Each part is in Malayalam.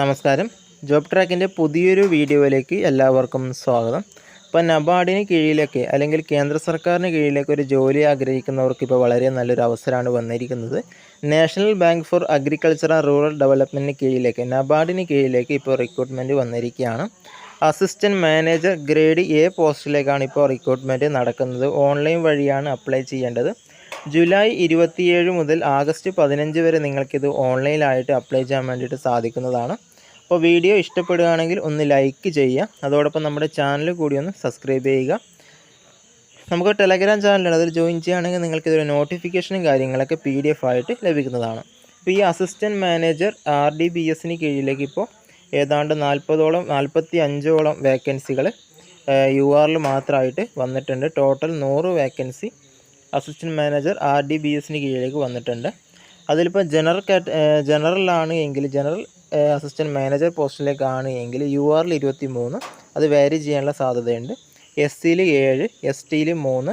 നമസ്കാരം. ജോബ് ട്രാക്കിന്റെ പുതിയൊരു വീഡിയോയിലേക്ക് എല്ലാവർക്കും സ്വാഗതം. ഇപ്പോൾ നബാർഡിന് കീഴിലൊക്കെ അല്ലെങ്കിൽ കേന്ദ്ര സർക്കാരിന് കീഴിലൊക്കെ ഒരു ജോലി ആഗ്രഹിക്കുന്നവർക്ക് ഇപ്പോൾ വളരെ നല്ലൊരു അവസരമാണ് വന്നിരിക്കുന്നത്. National Bank for Agriculture and Rural ഡെവലപ്മെന്റിന് കീഴിലേക്ക് നബാർഡിന് കീഴിലേക്ക് ഇപ്പോൾ റിക്രൂട്ട്മെന്റ് വന്നിരിക്കുകയാണ്. അസിസ്റ്റന്റ് മാനേജർ ഗ്രേഡ് എ പോസ്റ്റിലേക്കാണ് ഇപ്പോൾ റിക്രൂട്ട്മെന്റ് നടക്കുന്നത്. ഓൺലൈൻ വഴിയാണ് അപ്ലൈ ചെയ്യേണ്ടത്. ജൂലൈ ഇരുപത്തിയേഴ് മുതൽ ആഗസ്റ്റ് പതിനഞ്ച് വരെ നിങ്ങൾക്കിത് ഓൺലൈനായിട്ട് അപ്ലൈ ചെയ്യാൻ വേണ്ടിയിട്ട് സാധിക്കുന്നതാണ്. അപ്പോൾ വീഡിയോ ഇഷ്ടപ്പെടുകയാണെങ്കിൽ ഒന്ന് ലൈക്ക് ചെയ്യുക. അതോടൊപ്പം നമ്മുടെ ചാനൽ കൂടി ഒന്ന് സബ്സ്ക്രൈബ് ചെയ്യുക. നമുക്ക് ടെലഗ്രാം ചാനലാണ് അതിൽ ജോയിൻ ചെയ്യുകയാണെങ്കിൽ നിങ്ങൾക്ക് ഇതൊരു നോട്ടിഫിക്കേഷനും കാര്യങ്ങളൊക്കെ പി ഡി എഫ് ആയിട്ട് ലഭിക്കുന്നതാണ്. അപ്പോൾ ഈ assistant manager R D B എസിന് കീഴിലേക്ക് ഇപ്പോൾ ഏതാണ്ട് നാൽപ്പതോളം നാൽപ്പത്തി അഞ്ചോളം വേക്കൻസികൾ യു ആറിൽ മാത്രമായിട്ട് വന്നിട്ടുണ്ട്. ടോട്ടൽ നൂറ് vacancy assistant manager R D B എസിന് കീഴിലേക്ക് വന്നിട്ടുണ്ട്. അതിലിപ്പോൾ ജനറൽ കാറ്റ ജനറലാണ് എങ്കിൽ ജനറൽ അസിസ്റ്റന്റ് മാനേജർ പോസ്റ്റിലേക്കാണ് എങ്കിൽ യു ആറിൽ ഇരുപത്തി മൂന്ന് അത് വേരി ചെയ്യാനുള്ള സാധ്യതയുണ്ട്. എസ് സിയിൽ ഏഴ് എസ് ടിയിൽ മൂന്ന്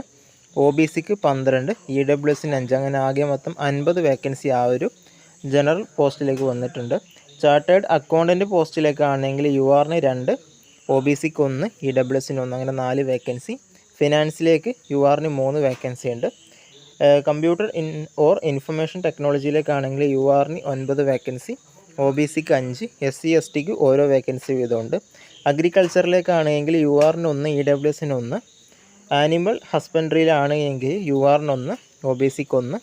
ഒ ബി സിക്ക് പന്ത്രണ്ട് ഇ ഡബ്ല്യു എസിന് അഞ്ച് അങ്ങനെ ആകെ മൊത്തം അൻപത് വേക്കൻസി ആ ഒരു ജനറൽ പോസ്റ്റിലേക്ക് വന്നിട്ടുണ്ട്. ചാർട്ടേഡ് അക്കൗണ്ടന്റ് പോസ്റ്റിലേക്കാണെങ്കിൽ യു ആറിന് രണ്ട് ഒ ബി സിക്ക് ഒന്ന് ഇ ഡബ്ല്യു എസിന് ഒന്ന് അങ്ങനെ നാല് വേക്കൻസി ഫിനാൻസിലേക്ക് യു ആറിന് മൂന്ന് വേക്കൻസി ഉണ്ട്. കമ്പ്യൂട്ടർ ഇൻ ഓർ ഇൻഫർമേഷൻ ടെക്നോളജിയിലേക്കാണെങ്കിൽ യു ആറിന് ഒൻപത് വേക്കൻസി ഒ ബി സിക്ക് അഞ്ച് എസ് സി എസ് ടിക്ക് ഓരോ വേക്കൻസി വീതമുണ്ട്. അഗ്രികൾച്ചറിലേക്കാണെങ്കിൽ യു ആറിന് ഒന്ന് ഇ ഡബ്ല്യു എസിന് ഒന്ന് ആനിമൽ ഹസ്ബൻഡറിയിലാണ് എങ്കിൽ യു ആറിന് ഒന്ന്. ഒ ബി സിക്ക് ഒന്ന്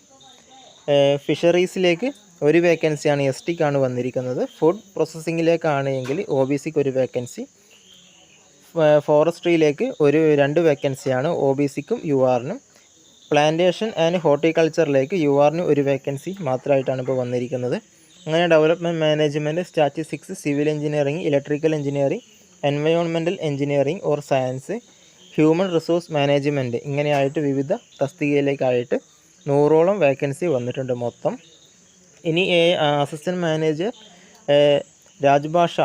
ഫിഷറീസിലേക്ക് ഒരു വേക്കൻസിയാണ് എസ് ടിക്കാണ് വന്നിരിക്കുന്നത്. ഫുഡ് പ്രോസസ്സിങ്ങിലേക്കാണ് എങ്കിൽ ഒ ബി സിക്ക് ഒരു വേക്കൻസി ഫോറസ്ട്രിയിലേക്ക് ഒരു രണ്ട് വേക്കൻസിയാണ് ഒ ബി സിക്കും യു ആറിനും പ്ലാന്റേഷൻ ആൻഡ് ഹോർട്ടിക്കൾച്ചറിലേക്ക് യു ആറിന് ഒരു വേക്കൻസി മാത്രമായിട്ടാണ് ഇപ്പോൾ വന്നിരിക്കുന്നത്. അങ്ങനെ development management statistics civil engineering electrical engineering എൻവയോൺമെന്റൽ engineering or science human resource management ഇങ്ങനെയായിട്ട് വിവിധ തസ്തികയിലേക്കായിട്ട് നൂറോളം വേക്കൻസി വന്നിട്ടുണ്ട് മൊത്തം. ഇനി അസിസ്റ്റന്റ് മാനേജർ രാജ്ഭാഷ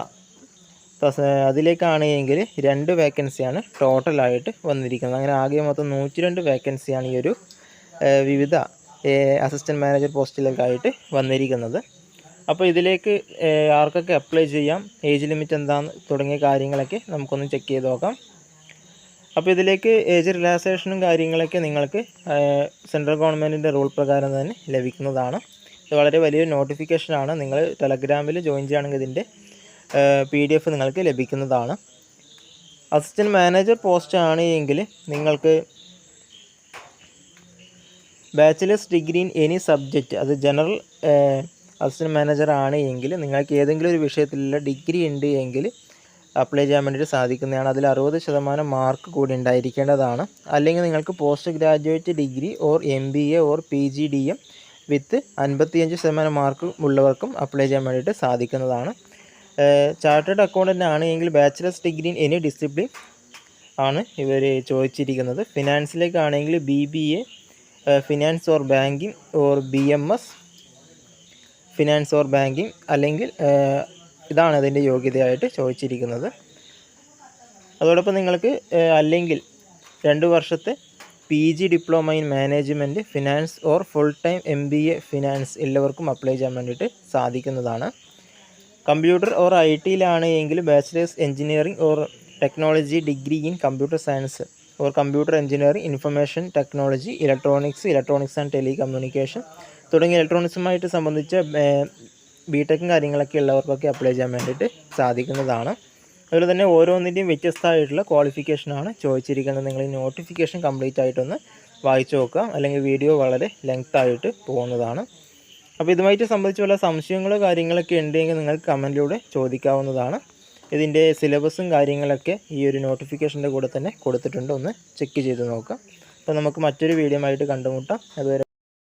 അതിലേക്കാണ് എങ്കിൽ രണ്ട് വേക്കൻസിയാണ് ടോട്ടലായിട്ട് വന്നിരിക്കുന്നത്. അങ്ങനെ ആകെ മൊത്തം നൂറ്റി രണ്ട് വേക്കൻസിയാണ് ഈ ഒരു വിവിധ അസിസ്റ്റന്റ് മാനേജർ പോസ്റ്റിലേക്കായിട്ട് വന്നിരിക്കുന്നത്. അപ്പോൾ ഇതിലേക്ക് ആർക്കൊക്കെ അപ്ലൈ ചെയ്യാം ഏജ് ലിമിറ്റ് എന്താന്ന് തുടങ്ങിയ കാര്യങ്ങളൊക്കെ നമുക്കൊന്ന് ചെക്ക് ചെയ്ത് നോക്കാം. അപ്പോൾ ഇതിലേക്ക് ഏജ് റിലാക്സേഷനും കാര്യങ്ങളൊക്കെ നിങ്ങൾക്ക് സെൻട്രൽ ഗവൺമെന്റിന്റെ റൂൾ പ്രകാരം തന്നെ ലഭിക്കുന്നതാണ്. ഇത് വളരെ വലിയൊരു നോട്ടിഫിക്കേഷനാണ് നിങ്ങൾ ടെലഗ്രാമിൽ ജോയിൻ ചെയ്യുകയാണെങ്കിൽ ഇതിന്റെ പി ഡി എഫ് നിങ്ങൾക്ക് ലഭിക്കുന്നതാണ്. അസിസ്റ്റന്റ് മാനേജർ പോസ്റ്റ് ആണ് എങ്കിൽ നിങ്ങൾക്ക് bachelors degree in any subject അത് ജനറൽ അസിസ്റ്റന്റ് മാനേജർ ആണ് എങ്കിൽ നിങ്ങൾക്ക് ഏതെങ്കിലും ഒരു വിഷയത്തിലുള്ള ഡിഗ്രി ഉണ്ട് എങ്കിൽ അപ്ലൈ ചെയ്യാൻ വേണ്ടിയിട്ട് സാധിക്കുന്നതാണ്. അതിൽ അറുപത് ശതമാനം മാർക്ക് കൂടി ഉണ്ടായിരിക്കേണ്ടതാണ്. അല്ലെങ്കിൽ നിങ്ങൾക്ക് post graduate degree or M B A or P G D M with അൻപത്തിയഞ്ച് ശതമാനം മാർക്ക് ഉള്ളവർക്കും അപ്ലൈ ചെയ്യാൻ വേണ്ടിയിട്ട് സാധിക്കുന്നതാണ്. ചാർട്ടേഡ് അക്കൗണ്ടന്റ് ആണ് എങ്കിൽ bachelors degree in any discipline ആണ് ഇവർ ചോദിച്ചിരിക്കുന്നത്. ഫിനാൻസിലേക്കാണെങ്കിൽ B B A finance or banking or B M S finance or banking അല്ലെങ്കിൽ ഇതാണ് അതിന്റെ യോഗ്യതയായിട്ട് ചോദിച്ചിരിക്കുന്നത്. അതോടൊപ്പം നിങ്ങൾക്ക് അല്ലെങ്കിൽ രണ്ട് വർഷത്തെ P G diploma in management finance or full time M B A finance എല്ലാവർക്കും അപ്ലൈ ചെയ്യാൻ വേണ്ടിയിട്ട് സാധിക്കുന്നതാണ്. കമ്പ്യൂട്ടർ ഓർ ഐ ടിയിലാണ് എങ്കിൽ bachelors engineering or technology degree in computer science or computer engineering information technology electronics electronics and telecommunication തുടങ്ങിയ ഇലക്ട്രോണിക്സുമായിട്ട് സംബന്ധിച്ച ബി ടെക്കും കാര്യങ്ങളൊക്കെ ഉള്ളവർക്കൊക്കെ അപ്ലൈ ചെയ്യാൻ വേണ്ടിയിട്ട് സാധിക്കുന്നതാണ്. അതുപോലെ തന്നെ ഓരോന്നിന്റെയും വ്യത്യസ്തമായിട്ടുള്ള ക്വാളിഫിക്കേഷനാണ് ചോദിച്ചിരിക്കുന്നത്. നിങ്ങൾ ഈ നോട്ടിഫിക്കേഷൻ കംപ്ലീറ്റ് ആയിട്ടൊന്ന് വായിച്ചു നോക്കുക. അല്ലെങ്കിൽ വീഡിയോ വളരെ ലെങ്ത് ആയിട്ട് പോകുന്നതാണ്. അപ്പോൾ ഇതുമായിട്ട് സംബന്ധിച്ച് വല്ല സംശയങ്ങളോ കാര്യങ്ങളൊക്കെ ഉണ്ടെങ്കിൽ നിങ്ങൾക്ക് കമന്റിലൂടെ ചോദിക്കാവുന്നതാണ്. ഇതിന്റെ സിലബസും കാര്യങ്ങളൊക്കെ ഈ ഒരു നോട്ടിഫിക്കേഷന്റെ കൂടെ തന്നെ കൊടുത്തിട്ടുണ്ട്. ഒന്ന് ചെക്ക് ചെയ്ത് നോക്കാം. അപ്പോൾ നമുക്ക് മറ്റൊരു വീഡിയോ ആയിട്ട് കണ്ടുമുട്ടാം. അതുവരെ